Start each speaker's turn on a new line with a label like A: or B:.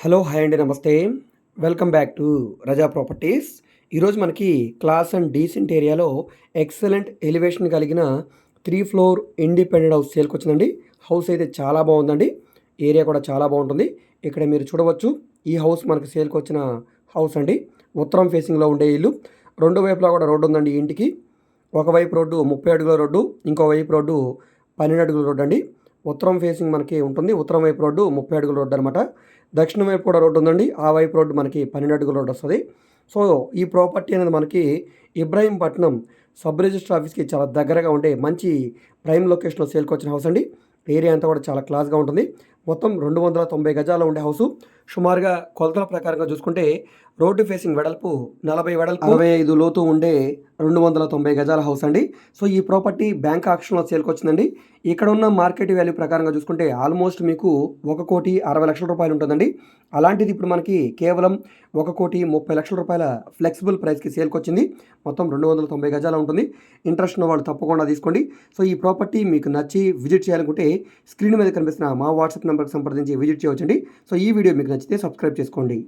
A: Hello hi అండి నమస్తే. Welcome back to Raza properties. ఈరోజు మనకి క్లాస్ అండ్ డీసెంట్ ఏరియాలో ఎక్సలెంట్ ఎలివేషన్ కలిగిన త్రీ ఫ్లోర్ ఇండిపెండెంట్ హౌస్ సేల్కి వచ్చిందండి. హౌస్ అయితే చాలా బాగుందండి. ఏరియా కూడా చాలా బాగుంటుంది. ఇక్కడ మీరు చూడవచ్చు ఈ హౌస్ మనకి సేల్కి వచ్చిన హౌస్ అండి. ఉత్తరం ఫేసింగ్లో ఉండే ఇల్లు. రెండు వైపులా కూడా రోడ్డు ఉందండి ఇంటికి. ఒకవైపు రోడ్డు ముప్పై అడుగుల రోడ్డు ఇంకో వైపు రోడ్డు పన్నెండు అడుగుల రోడ్డు అండి. ఉత్తరం ఫేసింగ్ మనకి ఉంటుంది. ఉత్తరం వైపు రోడ్డు ముప్పై అడుగుల రోడ్డు అనమాట దక్షిణం వైపు కూడా రోడ్డు ఉందండి. ఆ వైపు రోడ్డు మనకి పన్నెండు అడుగుల రోడ్డు వస్తుంది. సో ఈ ప్రాపర్టీ అనేది మనకి ఇబ్రాహీంపట్నం సబ్ రిజిస్టర్ ఆఫీస్కి చాలా దగ్గరగా ఉండే మంచి ప్రైమ్ లొకేషన్లో సేల్కి వచ్చిన హౌస్ అండి. ఏరియా అంతా కూడా చాలా క్లాస్గా ఉంటుంది. మొత్తం రెండు వందల తొంభై గజాలు ఉండే హౌస్. సుమారుగా కొలతల ప్రకారంగా చూసుకుంటే రోడ్డు ఫేసింగ్ వెడల్పు నలభై వెడల్పు అరవై ఐదు లోతు ఉండే రెండు వందల తొంభై గజాల హౌస్ అండి. సో ఈ ప్రాపర్టీ బ్యాంక్ ఆక్షన్లో సేల్కొచ్చిందండి. ఇక్కడ ఉన్న మార్కెట్ వాల్యూ ప్రకారంగా చూసుకుంటే ఆల్మోస్ట్ మీకు ఒక కోటి అరవై లక్షల రూపాయలు ఉంటుందండి. అలాంటిది ఇప్పుడు మనకి కేవలం ఒక కోటి ముప్పై లక్షల రూపాయల ఫ్లెక్సిబుల్ ప్రైస్కి సేల్కొచ్చింది. మొత్తం రెండు వందల తొంభై గజాల ఉంటుంది. ఇంట్రెస్ట్ ఉన్న వాళ్ళు తప్పకుండా తీసుకోండి. సో ఈ ప్రాపర్టీ మీకు నచ్చి విజిట్ చేయాలనుకుంటే స్క్రీన్ మీద కనిపిస్తున్న మా వాట్సాప్ నెంబర్కి సంప్రదించి విజిట్ చేయవచ్చండి. సో ఈ వీడియో మీకు నచ్చితే సబ్స్క్రైబ్ చేసుకోండి.